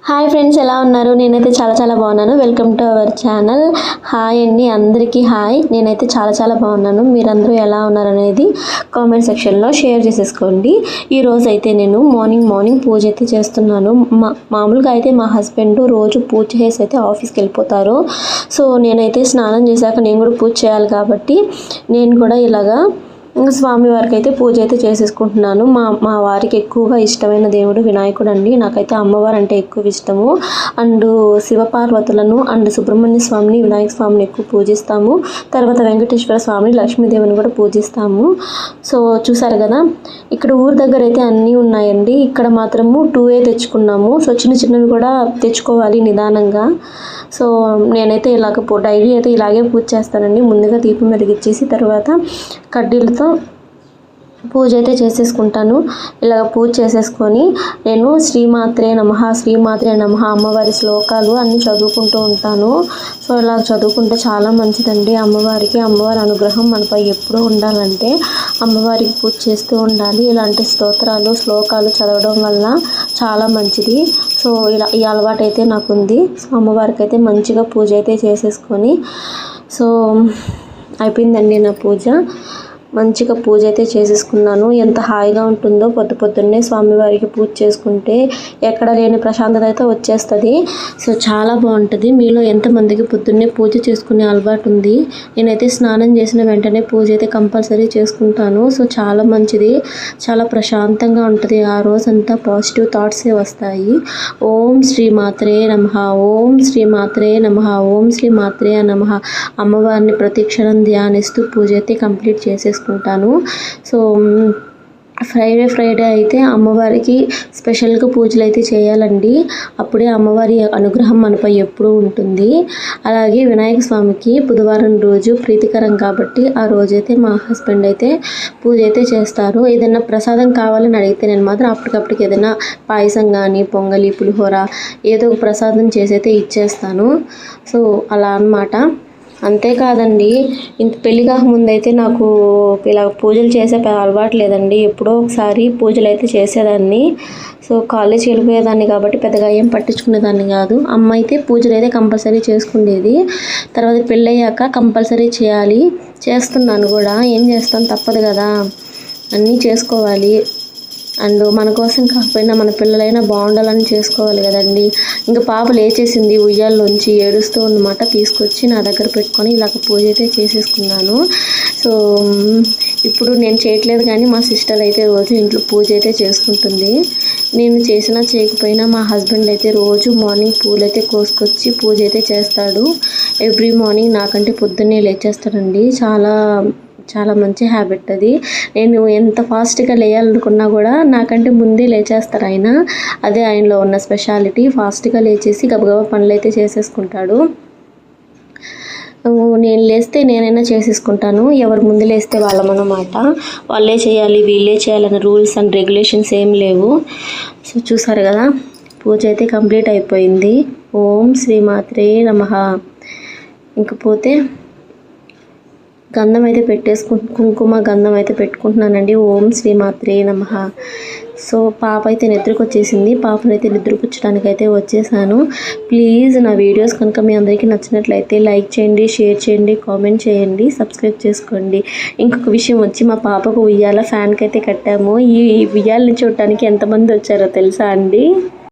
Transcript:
Hi friends ఎలా ఉన్నారు? నేనైతే చాలా చాలా బాగున్నాను. Welcome to our channel hi అండి అందరికీ హాయ్ నేనైతే చాలా చాలా బాగున్నాను. మీరందరూ ఎలా ఉన్నారు అనేది కామెంట్ సెక్షన్లో షేర్ చేసేసుకోండి. ఈరోజు అయితే నేను మార్నింగ్ మార్నింగ్ పూజ అయితే చేస్తున్నాను. మా మామూలుగా అయితే మా హస్బెండ్ రోజు పూజ చేసి అయితే ఆఫీస్కి వెళ్ళిపోతారు. సో నేనైతే స్నానం చేశాక నేను కూడా పూజ చేయాలి కాబట్టి నేను కూడా ఇలాగా ఇంకా స్వామివారికి అయితే పూజ అయితే చేసేసుకుంటున్నాను. మా మా వారికి ఎక్కువగా ఇష్టమైన దేవుడు వినాయకుడు అండి. నాకైతే అమ్మవారు అంటే ఎక్కువ ఇష్టము. అండ్ శివపార్వతులను అండ్ సుబ్రహ్మణ్య స్వామిని వినాయక స్వామిని ఎక్కువ పూజిస్తాము. తర్వాత వెంకటేశ్వర స్వామిని లక్ష్మీదేవిని కూడా పూజిస్తాము. సో చూసారు కదా ఇక్కడ ఊరి దగ్గర అయితే అన్నీ ఉన్నాయండి. ఇక్కడ మాత్రము టూ ఏ తెచ్చుకున్నాము. సో చిన్న చిన్నవి కూడా తెచ్చుకోవాలి నిదానంగా. సో నేనైతే ఇలాగ డైలీ అయితే ఇలాగే పూజ చేస్తానండి. ముందుగా దీపం వెలిగించేసి తర్వాత కడ్డీలతో పూజ అయితే చేసేసుకుంటాను. ఇలాగ పూజ చేసేసుకొని నేను శ్రీమాత్రే నమ శ్రీమాత్రే నమ అమ్మవారి శ్లోకాలు అన్నీ చదువుకుంటూ ఉంటాను. సో ఇలా చదువుకుంటే చాలా మంచిదండి అమ్మవారికి. అమ్మవారి అనుగ్రహం మనపై ఎప్పుడూ ఉండాలంటే అమ్మవారికి పూజ చేస్తూ ఉండాలి. ఇలాంటి స్తోత్రాలు శ్లోకాలు చదవడం వల్ల చాలా మంచిది. సో ఇలా ఈ అలవాటు అయితే నాకు ఉంది సో అమ్మవారికి అయితే మంచిగా పూజ అయితే చేసేసుకొని సో అయిపోయిందండి నా పూజ. మంచిగా పూజ అయితే చేసేసుకున్నాను. ఎంత హాయిగా ఉంటుందో పొద్దు పొద్దున్నే స్వామివారికి పూజ చేసుకుంటే ఎక్కడ లేని ప్రశాంతత అయితే వచ్చేస్తుంది. సో చాలా బాగుంటుంది. మీలో ఎంతమందికి పొద్దున్నే పూజ చేసుకునే అలవాటు ఉంది? నేనైతే స్నానం చేసిన వెంటనే పూజ అయితే కంపల్సరీ చేసుకుంటాను. సో చాలా మంచిది. చాలా ప్రశాంతంగా ఉంటుంది. ఆ రోజంతా పాజిటివ్ థాట్సే వస్తాయి. ఓం శ్రీ మాత్రే నమ. ఓం శ్రీ మాత్రే నమ. ఓం శ్రీ మాత్రే నమ. అమ్మవారిని ప్రతిక్షణం ధ్యానిస్తూ పూజ అయితే కంప్లీట్ చేసేసుకుంటాను. చేసుకుంటాను. సో ఫ్రైడే ఫ్రైడే అయితే అమ్మవారికి స్పెషల్గా పూజలు అయితే చేయాలండి. అప్పుడే అమ్మవారి అనుగ్రహం మనపై ఎప్పుడూ ఉంటుంది. అలాగే వినాయక స్వామికి బుధవారం రోజు ప్రీతికరం కాబట్టి ఆ రోజైతే మా హస్బెండ్ అయితే పూజ అయితే చేస్తారు. ఏదైనా ప్రసాదం కావాలని అడిగితే నేను మాత్రం అప్పటికప్పటికి ఏదైనా పాయసం కానీ పొంగలి పులిహోర ఏదో ఒక ప్రసాదం చేసి అయితే ఇచ్చేస్తాను. సో అలా అనమాట అంతేకాదండి ఇంత పెళ్ళి కాకముందైతే నాకు ఇలా పూజలు చేసే అలవాటు లేదండి. ఎప్పుడో ఒకసారి పూజలు అయితే చేసేదాన్ని. సో కాలేజీ వెళ్ళిపోయేదాన్ని కాబట్టి పెద్దగా ఏం పట్టించుకునేదాన్ని కాదు. అమ్మ అయితే పూజలు అయితే కంపల్సరీ చేసుకునేది తర్వాత పెళ్ళయ్యాక కంపల్సరీ చేయాలి. చేస్తున్నాను కూడా. ఏం చేస్తాను తప్పదు కదా. అన్నీ చేసుకోవాలి. అండ్ మన కోసం కాకపోయినా మన పిల్లలైనా బాగుండాలని చేసుకోవాలి కదండి. ఇంకా పాప లేచేసింది ఉయ్యాల్లోంచి ఏడుస్తూ ఉన్నమాట. తీసుకొచ్చి నా దగ్గర పెట్టుకొని ఇలాగ పూజ అయితే చేసేసుకున్నాను. సో ఇప్పుడు నేను చేయట్లేదు కానీ మా సిస్టర్ అయితే రోజు ఇంట్లో పూజ అయితే చేసుకుంటుంది. నేను చేసినా చేయకపోయినా మా హస్బెండ్ అయితే రోజు మార్నింగ్ పూలు అయితే కోసుకొచ్చి పూజ అయితే చేస్తాడు. ఎవ్రీ మార్నింగ్ నాకంటే పొద్దున్నే లేచేస్తాడండి. చాలా చాలా మంచి హ్యాబిట్ అది. నేను ఎంత ఫాస్ట్గా లేయాలనుకున్నా కూడా నాకంటే ముందే లేచేస్తారు ఆయన. అదే ఆయనలో ఉన్న స్పెషాలిటీ ఫాస్ట్గా లేచేసి గబగబా పనులు అయితే చేసేసుకుంటాడు. నేను లేస్తే నేనైనా చేసేసుకుంటాను. ఎవరు ముందు లేస్తే వాళ్ళమన్నమాట వాళ్ళే చేయాలి వీళ్ళే చేయాలన్న రూల్స్ అండ్ రెగ్యులేషన్స్ ఏం లేవు. సో చూసారు కదా? పూజ అయితే కంప్లీట్ అయిపోయింది. ఓం శ్రీమాత్రే నమ. ఇంకపోతే గంధం అయితే పెట్టేసుకు కుంకుమ గంధం అయితే పెట్టుకుంటున్నానండి. ఓం శ్రీమాత్రే నమ. సో పాప అయితే నిద్రకు వచ్చేసింది పాపను అయితే నిద్రపుచ్చడానికి అయితే వచ్చేసాను. ప్లీజ్ నా వీడియోస్ కనుక మీ అందరికీ నచ్చినట్లయితే లైక్ చేయండి షేర్ చేయండి కామెంట్ చేయండి సబ్స్క్రైబ్ చేసుకోండి. ఇంకొక విషయం వచ్చి మా పాపకు ఉయ్యాల ఫ్యాన్కి అయితే కట్టాము. ఈ ఉయ్యాలని చూడటానికి ఎంతమంది వచ్చారో తెలుసా అండి?